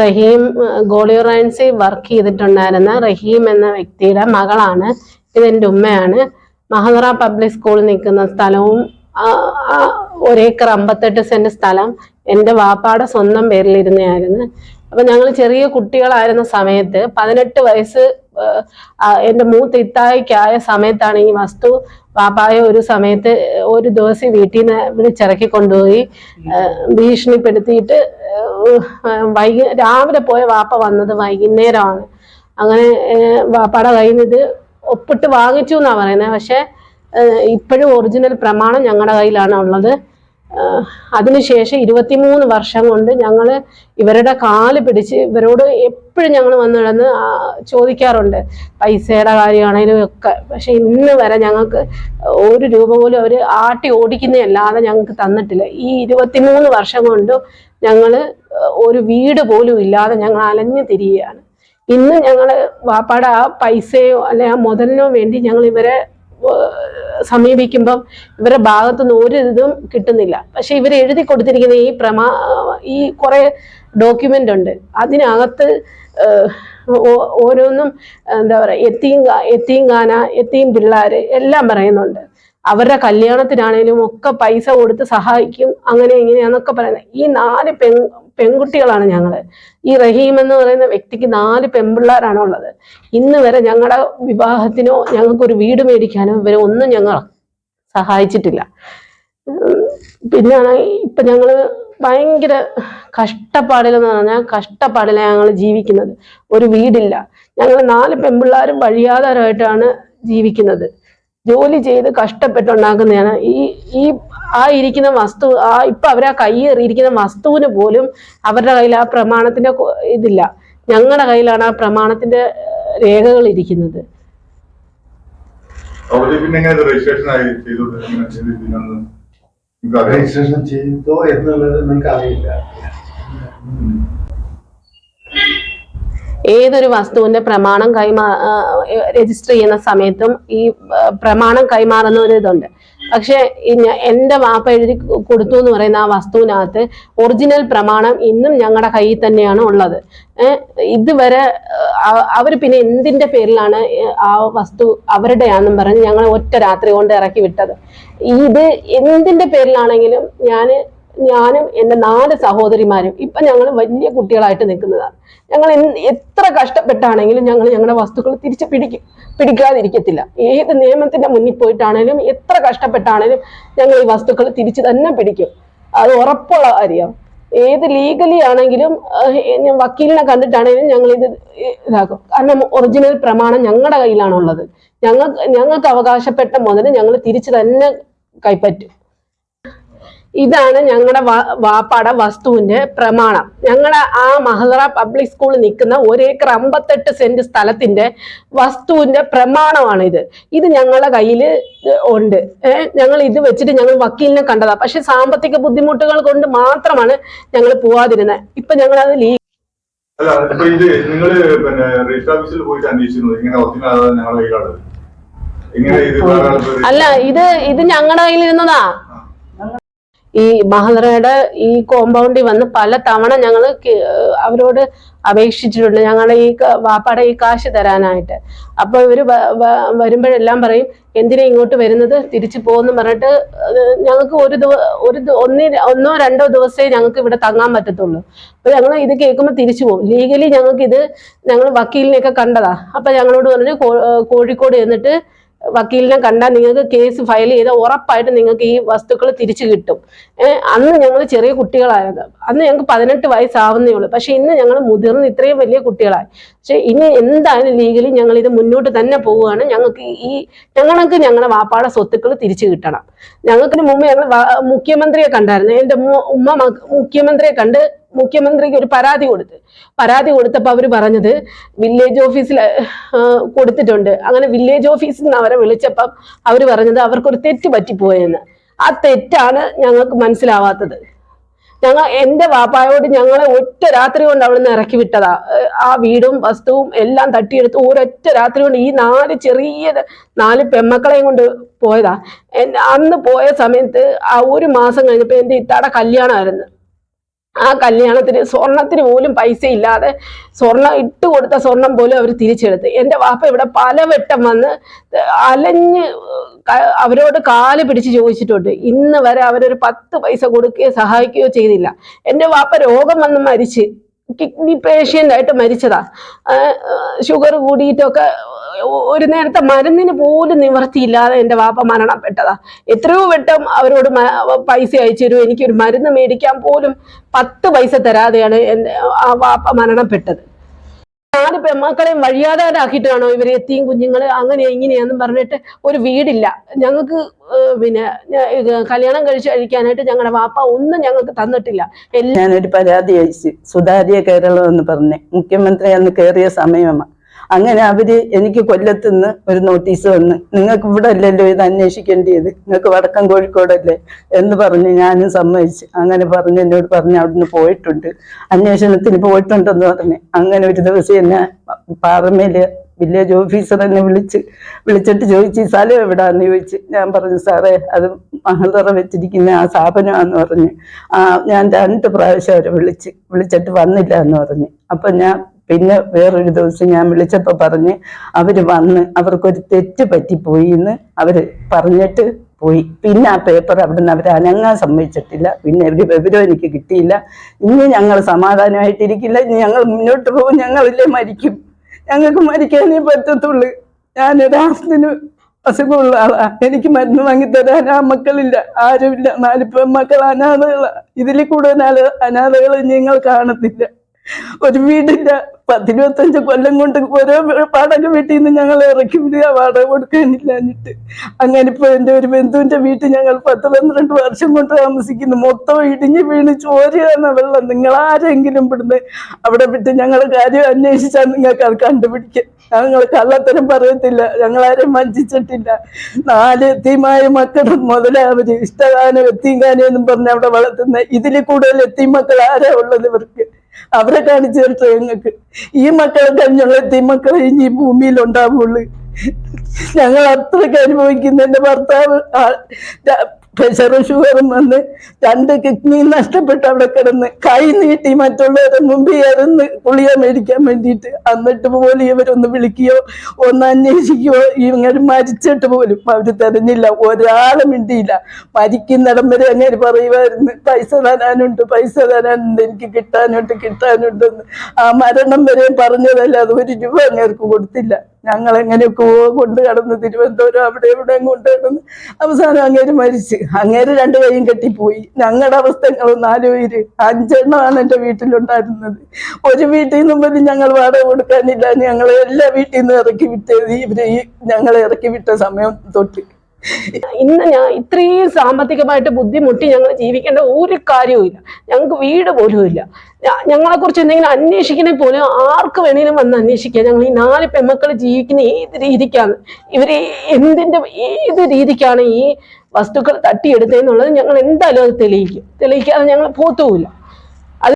റഹീം ഗോളിയോറൻസി work ചെയ്തിട്ടുണ്ടായിരുന്ന റഹീം എന്ന വ്യക്തിയുടെ മകളാണ്. ഇതെന്റെ ഉമ്മയാണ്. മഹദറ പബ്ലിക് സ്കൂളിൽ നിൽക്കുന്ന സ്ഥലവും ഒരേക്കർ അമ്പത്തെട്ട് സെന്റ് സ്ഥലം എന്റെ വാപ്പാടെ സ്വന്തം പേരിലിരുന്നയായിരുന്നു. അപ്പം ഞങ്ങൾ ചെറിയ കുട്ടികളായിരുന്ന സമയത്ത് പതിനെട്ട് വയസ്സ് എന്റെ മൂത്ത് ഇത്തായിക്കായ സമയത്താണ് ഈ വസ്തു പാപ്പായ ഒരു സമയത്ത് ഒരു ദിവസം വീട്ടിൽ നിന്ന് വിളിച്ചിറക്കി കൊണ്ടുപോയി ഭീഷണിപ്പെടുത്തിയിട്ട് വൈകി രാവിലെ പോയ വാപ്പ വന്നത് വൈകുന്നേരമാണ്. അങ്ങനെ വാപ്പയുടെ കയ്യിൽ നിന്ന് ഇത് ഒപ്പിട്ട് വാങ്ങിച്ചു എന്നാണ് പറയുന്നത് പക്ഷേ ഇപ്പോഴും ഒറിജിനൽ പ്രമാണം ഞങ്ങളുടെ കയ്യിലാണ് ഉള്ളത്. അതിനുശേഷം ഇരുപത്തിമൂന്ന് വർഷം കൊണ്ട് ഞങ്ങൾ ഇവരുടെ കാൽ പിടിച്ച് ഇവരോട് എപ്പോഴും ഞങ്ങൾ വന്ന് കിടന്ന് ചോദിക്കാറുണ്ട്. പൈസയുടെ കാര്യമാണെങ്കിലും ഒക്കെ. പക്ഷെ ഇന്ന് വരെ ഞങ്ങൾക്ക് ഒരു രൂപ പോലും അവർ ആട്ടി ഓടിക്കുന്നതല്ലാതെ ഞങ്ങൾക്ക് തന്നിട്ടില്ല. ഈ ഇരുപത്തിമൂന്ന് വർഷം കൊണ്ട് ഞങ്ങൾ ഒരു വീട് പോലും ഇല്ലാതെ ഞങ്ങൾ അലഞ്ഞു തിരിയുകയാണ്. ഇന്ന് ഞങ്ങൾ വാപ്പാടെ ആ പൈസയോ അല്ലെ ആ മുതലിനോ വേണ്ടി ഞങ്ങൾ ഇവരെ സമീപിക്കുമ്പം ഇവരുടെ ഭാഗത്തുനിന്ന് ഒരു ഇതും കിട്ടുന്നില്ല. പക്ഷെ ഇവർ എഴുതി കൊടുത്തിരിക്കുന്ന ഈ പ്രമാ ഈ കുറെ ഡോക്യുമെന്റ് ഉണ്ട്. അതിനകത്ത് ഓരോന്നും എന്താ പറയുക എത്തിയും എത്തിയും കാന എത്തിയും പിള്ളേര് എല്ലാം പറയുന്നുണ്ട്. അവരുടെ കല്യാണത്തിനാണേലും ഒക്കെ പൈസ കൊടുത്ത് സഹായിക്കും അങ്ങനെ ഇങ്ങനെയാന്നൊക്കെ പറയുന്നത്. ഈ നാല് പെൺ പെൺകുട്ടികളാണ് ഞങ്ങൾ ഈ റഹീം എന്ന് പറയുന്ന വ്യക്തിക്ക് നാല് പെൺപിള്ളേരാണ് ഉള്ളത്. ഇന്ന് വരെ ഞങ്ങളുടെ വിവാഹത്തിനോ ഞങ്ങൾക്കൊരു വീട് മേടിക്കാനോ ഇവരെ ഒന്നും ഞങ്ങൾ സഹായിച്ചിട്ടില്ല. പിന്നെയാണ് ഇപ്പൊ ഞങ്ങൾ ഭയങ്കര കഷ്ടപ്പാടിലെന്ന് പറഞ്ഞാൽ കഷ്ടപ്പാടിലാണ് ഞങ്ങൾ ജീവിക്കുന്നത്. ഒരു വീടില്ല. ഞങ്ങൾ നാല് പെൺപിള്ളേരും വഴിയാധാരമായിട്ടാണ് ജീവിക്കുന്നത്. ജോലി ചെയ്ത് കഷ്ടപ്പെട്ടുണ്ടാക്കുന്നതാണ്. ഈ ഈ ആ ഇരിക്കുന്ന വസ്തു ആ ഇപ്പൊ അവരാ കയ്യേറിയിരിക്കുന്ന വസ്തുവിന് പോലും അവരുടെ കയ്യിൽ ആ പ്രമാണത്തിന്റെ ഇതില്ല. ഞങ്ങളുടെ കയ്യിലാണ് ആ പ്രമാണത്തിന്റെ രേഖകൾ ഇരിക്കുന്നത്. രജിസ്ട്രേഷൻ ചെയ്തോ? എന്നുള്ളത് നിങ്ങൾക്ക് അറിയില്ല ഏതൊരു വസ്തുവിന്റെ പ്രമാണം കൈമാ രജിസ്റ്റർ ചെയ്യുന്ന സമയത്തും ഈ പ്രമാണം കൈമാറുന്ന ഒരു ഇതുണ്ട്. പക്ഷെ എന്റെ വാപ്പ എഴുതി കൊടുത്തു എന്ന് പറയുന്ന ആ വസ്തുവിനകത്ത് ഒറിജിനൽ പ്രമാണം ഇന്നും ഞങ്ങളുടെ കയ്യിൽ തന്നെയാണ് ഉള്ളത്. ഇതുവരെ അവർ പിന്നെ എന്തിന്റെ പേരിലാണ് ആ വസ്തു അവരുടെയാണെന്നും പറഞ്ഞ് ഞങ്ങൾ ഒറ്റ രാത്രി കൊണ്ട് ഇറക്കി വിട്ടത്. ഇത് എന്തിന്റെ പേരിലാണെങ്കിലും ഞാൻ ഞാനും എന്റെ നാല് സഹോദരിമാരും ഇപ്പൊ ഞങ്ങൾ വലിയ കുട്ടികളായിട്ട് നിൽക്കുന്നതാണ്. ഞങ്ങൾ എത്ര കഷ്ടപ്പെട്ടാണെങ്കിലും ഞങ്ങൾ ഞങ്ങളുടെ വസ്തുക്കൾ തിരിച്ച് പിടിക്കും. പിടിക്കാതിരിക്കത്തില്ല. ഏത് നിയമത്തിന്റെ മുന്നിൽ പോയിട്ടാണെങ്കിലും എത്ര കഷ്ടപ്പെട്ടാണെങ്കിലും ഞങ്ങൾ ഈ വസ്തുക്കൾ തിരിച്ചു തന്നെ പിടിക്കും. അത് ഉറപ്പുള്ള കാര്യം. ഏത് ലീഗലി ആണെങ്കിലും ഞാൻ വക്കീലിനെ കണ്ടിട്ടാണെങ്കിലും ഞങ്ങൾ ഇത് ഇതാക്കും. കാരണം ഒറിജിനൽ പ്രമാണം ഞങ്ങളുടെ കയ്യിലാണുള്ളത്. ഞങ്ങൾ ഞങ്ങൾക്ക് അവകാശപ്പെട്ട മുതൽ ഞങ്ങൾ തിരിച്ചു തന്നെ കൈപ്പറ്റും. ഇതാണ് ഞങ്ങളുടെ വാപ്പാട വസ്തുവിന്റെ പ്രമാണം. ഞങ്ങളുടെ ആ മഹദറ പബ്ലിക് സ്കൂളിൽ നിൽക്കുന്ന ഒരേക്കർ അമ്പത്തെട്ട് സെന്റ് സ്ഥലത്തിന്റെ വസ്തുവിന്റെ പ്രമാണമാണ് ഇത് ഇത് ഞങ്ങളുടെ കയ്യിൽ ഉണ്ട്. ഞങ്ങൾ ഇത് വെച്ചിട്ട് ഞങ്ങൾ വക്കീലിനെ കണ്ടതാ. പക്ഷെ സാമ്പത്തിക ബുദ്ധിമുട്ടുകൾ കൊണ്ട് മാത്രമാണ് ഞങ്ങൾ പോവാതിരുന്നത് ഇപ്പൊ ഞങ്ങൾ അത് ലീ അല്ല ഇപ്പൊ ഇത് നിങ്ങൾ പിന്നെ രജിസ്റ്റർ ഓഫീസിൽ പോയിട്ട് ഇങ്ങനെ ഞങ്ങളുടെ കയ്യിലാണ് അല്ല ഇത് ഇത് ഞങ്ങളുടെ കയ്യിലിരുന്നതാ ഈ മഹദറയുടെ ഈ കോമ്പൗണ്ടിൽ വന്ന് പല തവണ ഞങ്ങൾ അവരോട് അപേക്ഷിച്ചിട്ടുണ്ട്. ഞങ്ങളുടെ ഈ വാപ്പാടെ ഈ കാശ് തരാനായിട്ട്. അപ്പൊ ഇവർ വരുമ്പോഴെല്ലാം പറയും എന്തിനാ ഇങ്ങോട്ട് വരുന്നത്? തിരിച്ചു പോകുന്നു പറഞ്ഞിട്ട് ഞങ്ങൾക്ക് ഒരു ഒരു ഒന്നി ഒന്നോ രണ്ടോ ദിവസമേ ഞങ്ങൾക്ക് ഇവിടെ തങ്ങാൻ പറ്റത്തുള്ളൂ. അപ്പൊ ഞങ്ങൾ ഇത് കേൾക്കുമ്പോൾ തിരിച്ചു പോകും ലീഗലി ഞങ്ങൾക്ക് ഇത് ഞങ്ങൾ വക്കീലിനെയൊക്കെ കണ്ടതാ. അപ്പൊ ഞങ്ങളോട് പറഞ്ഞു കോഴിക്കോട് ചെന്നിട്ട് വക്കീലിനെ കണ്ടാൽ നിങ്ങൾക്ക് കേസ് ഫയൽ ചെയ്ത ഉറപ്പായിട്ട് നിങ്ങൾക്ക് ഈ വസ്തുക്കൾ തിരിച്ചു കിട്ടും. അന്ന് ഞങ്ങൾ ചെറിയ കുട്ടികളായത്. അന്ന് ഞങ്ങൾക്ക് പതിനെട്ട് വയസ്സാവുന്നേ ഉള്ളൂ. പക്ഷെ ഇന്ന് ഞങ്ങൾ മുതിർന്ന് ഇത്രയും വലിയ കുട്ടികളായി. പക്ഷെ ഇനി എന്തായാലും ലീഗലി ഞങ്ങൾ ഇത് മുന്നോട്ട് തന്നെ പോവുകയാണ്. ഞങ്ങൾക്ക് ഈ ഞങ്ങൾക്ക് ഞങ്ങളുടെ വാപ്പാടെ സ്വത്തുക്കൾ തിരിച്ചു കിട്ടണം. ഞങ്ങൾക്ക് മുമ്പ് ഞങ്ങൾ മുഖ്യമന്ത്രിയെ കണ്ടായിരുന്നു. എന്റെ ഉമ്മ മുഖ്യമന്ത്രിയെ കണ്ട് മുഖ്യമന്ത്രിക്ക് ഒരു പരാതി കൊടുത്ത്. പരാതി കൊടുത്തപ്പോൾ അവർ പറഞ്ഞത് വില്ലേജ് ഓഫീസിൽ കൊടുത്തിട്ടുണ്ട്. അങ്ങനെ വില്ലേജ് ഓഫീസിൽ നിന്ന് അവരെ വിളിച്ചപ്പം അവർ പറഞ്ഞത് അവർക്കൊരു തെറ്റ് പറ്റിപ്പോയെന്ന്. ആ തെറ്റാണ് ഞങ്ങൾക്ക് മനസ്സിലാവാത്തത്. ഞങ്ങൾ എന്റെ വാപ്പായോട് ഞങ്ങളെ ഒറ്റ രാത്രി കൊണ്ട് അവിടെ നിന്ന് ഇറക്കി വിട്ടതാ. ആ വീടും വസ്തുവും എല്ലാം തട്ടിയെടുത്ത് ഒരൊറ്റ രാത്രി കൊണ്ട് ഈ നാല് ചെറിയ നാല് പെമ്മക്കളെയും കൊണ്ട് പോയതാ. അന്ന് പോയ സമയത്ത് ആ ഒരു മാസം കഴിഞ്ഞപ്പോൾ എന്റെ ഇത്താടെ കല്യാണമായിരുന്നു. ആ കല്യാണത്തിന് സ്വർണത്തിന് പോലും പൈസ ഇല്ലാതെ സ്വർണം ഇട്ട് കൊടുത്ത സ്വർണം പോലും അവർ തിരിച്ചെടുത്ത്. എന്റെ വാപ്പ ഇവിടെ പലവട്ടം വന്ന് അലഞ്ഞ് അവരോട് കാൽ പിടിച്ച് ചോദിച്ചിട്ടുണ്ട്. ഇന്ന് വരെ അവരൊരു പത്ത് പൈസ കൊടുക്കുകയോ സഹായിക്കുകയോ ചെയ്തില്ല. എന്റെ വാപ്പ രോഗം വന്ന് മരിച്ച് കിഡ്നി പേഷ്യന്റായിട്ട് മരിച്ചതാ. ഷുഗർ കൂടിയിട്ടൊക്കെ ഒരു നേരത്തെ മരുന്നിന് പോലും നിവർത്തിയില്ലാതെ എന്റെ വാപ്പ മരണപ്പെട്ടതാ. എത്രയോ വട്ടം അവരോട് പൈസ അയച്ചു തരും. എനിക്കൊരു മരുന്ന് മേടിക്കാൻ പോലും പത്ത് പൈസ തരാതെയാണ് എന്റെ ആ വാപ്പ മരണപ്പെട്ടത്. നാല് പെമ്മക്കളെയും വഴിയാതാരാക്കിയിട്ടാണോ ഇവർ എത്തിയും കുഞ്ഞുങ്ങൾ? അങ്ങനെ ഇങ്ങനെയാന്നും പറഞ്ഞിട്ട് ഒരു വീടില്ല. ഞങ്ങൾക്ക് പിന്നെ കല്യാണം കഴിച്ച് കഴിക്കാനായിട്ട് ഞങ്ങളുടെ വാപ്പ ഒന്നും ഞങ്ങൾക്ക് തന്നിട്ടില്ല. ഞാനൊരു പരാതി അയച്ചു സുതാര്യ കേരളം എന്ന് പറഞ്ഞേ മുഖ്യമന്ത്രി അന്ന് കയറിയ സമയമാണ് അങ്ങനെ അവർ എനിക്ക് കൊല്ലത്തുനിന്ന് ഒരു നോട്ടീസ് വന്ന് നിങ്ങൾക്ക് ഇവിടെ അല്ലല്ലോ ഇത് അന്വേഷിക്കേണ്ടത് നിങ്ങൾക്ക് വടക്കം കോഴിക്കോടല്ലേ? എന്ന് പറഞ്ഞ് ഞാനും സമ്മതിച്ച്. അങ്ങനെ പറഞ്ഞ് എന്നോട് പറഞ്ഞ് അവിടുന്ന് പോയിട്ടുണ്ട്. അന്വേഷണത്തിന് പോയിട്ടുണ്ടെന്ന് പറഞ്ഞ്. അങ്ങനെ ഒരു ദിവസം എന്നെ പാറമേൽ വില്ലേജ് ഓഫീസർ എന്നെ വിളിച്ച് വിളിച്ചിട്ട് ചോദിച്ചു "ഈ സ്ഥലം എവിടാന്ന് ചോദിച്ച്? ഞാൻ പറഞ്ഞു സാറേ അത് മഹന്തറ വെച്ചിരിക്കുന്ന ആ സ്ഥാപനമാന്ന് പറഞ്ഞ്. ആ ഞാൻ രണ്ട് പ്രാവശ്യം അവരെ വിളിച്ച് വിളിച്ചിട്ട് വന്നില്ല എന്ന് പറഞ്ഞ്. അപ്പൊ ഞാൻ പിന്നെ വേറൊരു ദിവസം ഞാൻ വിളിച്ചപ്പോൾ പറഞ്ഞ് അവർ വന്ന് അവർക്കൊരു തെറ്റ് പറ്റിപ്പോയി എന്ന് അവർ പറഞ്ഞിട്ട് പോയി. പിന്നെ ആ പേപ്പർ അവിടുന്ന് അവർ അനങ്ങാൻ സമ്മതിച്ചിട്ടില്ല. പിന്നെ ഒരു വിവരം എനിക്ക് കിട്ടിയില്ല. ഇനി ഞങ്ങൾ സമാധാനമായിട്ടിരിക്കില്ല. ഇനി ഞങ്ങൾ മുന്നോട്ട് പോകും. ഞങ്ങളില്ലേ മരിക്കും. ഞങ്ങൾക്ക് മരിക്കാനേ പറ്റത്തുള്ളൂ. ആസ്തിന് അസുഖമുള്ള ആളാ. എനിക്ക് മരുന്ന് വാങ്ങിത്തരാൻ ആ മക്കളില്ല. ആരുമില്ല. നാല് പെൺമക്കൾ അനാഥകളാ. ഇതിൽ കൂടുതൽ അനാഥകൾ ഞങ്ങൾ കാണത്തില്ല. ഒരു വീടിന്റെ പത്തിരുപത്തഞ്ച് കൊല്ലം കൊണ്ട് ഓരോ വാടക വീട്ടിൽ നിന്ന് ഞങ്ങൾ ഇറക്കി വിടുക വാടക കൊടുക്കാനില്ലാഞ്ഞിട്ട്. അങ്ങനെ ഇപ്പൊ എന്റെ ഒരു ബന്ധുവിന്റെ വീട്ടിൽ ഞങ്ങൾ പത്ത് പന്ത്രണ്ട് വർഷം കൊണ്ട് താമസിക്കുന്നു. മൊത്തം ഇടിഞ്ഞ് വീണ് ചോരുകയാണ് വെള്ളം. നിങ്ങൾ ആരെങ്കിലും ഇവിടുന്ന് അവിടെ വിട്ട് ഞങ്ങൾ കാര്യം അന്വേഷിച്ചാൽ നിങ്ങൾക്ക് അത് കണ്ടുപിടിക്കാം. ഞങ്ങൾ കള്ളത്തരം പറയത്തില്ല. ഞങ്ങളാരെയും വഞ്ചിച്ചിട്ടില്ല. നാല് എത്തിയുമായ മക്കളും മുതലാവര് ഇഷ്ടഗാനം എത്തിയും എന്നും പറഞ്ഞ് അവിടെ വളർത്തുന്ന ഇതിൽ കൂടുതൽ എത്തിയും മക്കൾ ആരാ ഉള്ളത് ഇവർക്ക്? അവരെ കാണിച്ചു തരട്ടെ ഞങ്ങൾക്ക്. ഈ മക്കളെ കഴിഞ്ഞുള്ള എത്തി മക്കളെ ഇനി ഭൂമിയിൽ ഉണ്ടാവുള്ളൂ ഞങ്ങൾ അത്രയ്ക്ക് അനുഭവിക്കുന്ന എന്റെ ഭർത്താവ് പ്രഷറും ഷുഗറും വന്ന് രണ്ട് കിഡ്നി നഷ്ടപ്പെട്ട് അവിടെ കിടന്ന് കൈ നീട്ടി മറ്റുള്ളവരുടെ മുമ്പിൽ ഇറന്ന് പുളിയ മേടിക്കാൻ വേണ്ടിയിട്ട് എന്നിട്ട് പോലും ഇവരൊന്ന് വിളിക്കുകയോ ഒന്ന് അന്വേഷിക്കുകയോ ഇങ്ങനെ മരിച്ചിട്ട് പോലും അവർ തെരഞ്ഞില്ല. ഒരാളും മിണ്ടിയില്ല. മരിക്കുന്നിടം വരെ അങ്ങനെ പറയുമായിരുന്നു. പൈസ തരാനുണ്ട് പൈസ തരാനുണ്ട് എനിക്ക് കിട്ടാനുണ്ട് കിട്ടാനുണ്ടെന്ന്. ആ മരണം വരെയും പറഞ്ഞതല്ല അത് ഒരു രൂപ അങ്ങേർക്ക് കൊടുത്തില്ല. ഞങ്ങൾ എങ്ങനെയൊക്കെ കൊണ്ട് കടന്ന് തിരുവനന്തപുരം അവിടെ ഇവിടെ കൊണ്ട് കടന്ന് അവസാനം അങ്ങേര് മരിച്ച്. അങ്ങേര് രണ്ട് കൈയും കെട്ടിപ്പോയി. ഞങ്ങളുടെ അവസ്ഥ ഞങ്ങൾ നാലു പേര് അഞ്ചെണ്ണമാണ് എന്റെ വീട്ടിലുണ്ടായിരുന്നത്. ഒരു വീട്ടിൽ നിന്നും പോലും ഞങ്ങൾ വാടക കൊടുക്കാനില്ല. ഞങ്ങൾ എല്ലാ വീട്ടിൽ നിന്നും ഇറക്കി വിട്ടത് ഇവർ ഈ ഞങ്ങളെ ഇറക്കി വിട്ട സമയം തൊട്ട്. ഇന്ന് ഞാൻ ഇത്രയും സാമ്പത്തികമായിട്ട് ബുദ്ധിമുട്ടി ഞങ്ങൾ ജീവിക്കേണ്ട ഒരു കാര്യവും ഇല്ല. ഞങ്ങൾക്ക് വീട് പോലും ഇല്ല. ഞങ്ങളെ കുറിച്ച് എന്തെങ്കിലും അന്വേഷിക്കണേ പോലും ആർക്ക് വേണേലും വന്ന് അന്വേഷിക്കാം ഞങ്ങൾ ഈ നാല് പെമ്മക്കൾ ജീവിക്കുന്ന ഏത് രീതിക്കാണ്? ഇവർ എന്തിന്റെ ഏത് രീതിക്കാണ് ഈ വസ്തുക്കൾ തട്ടിയെടുത്തതെന്നുള്ളത് ഞങ്ങൾ എന്തായാലും അത് തെളിയിക്കും. തെളിയിക്കാതെ ഞങ്ങൾ പോത്തുമില്ല.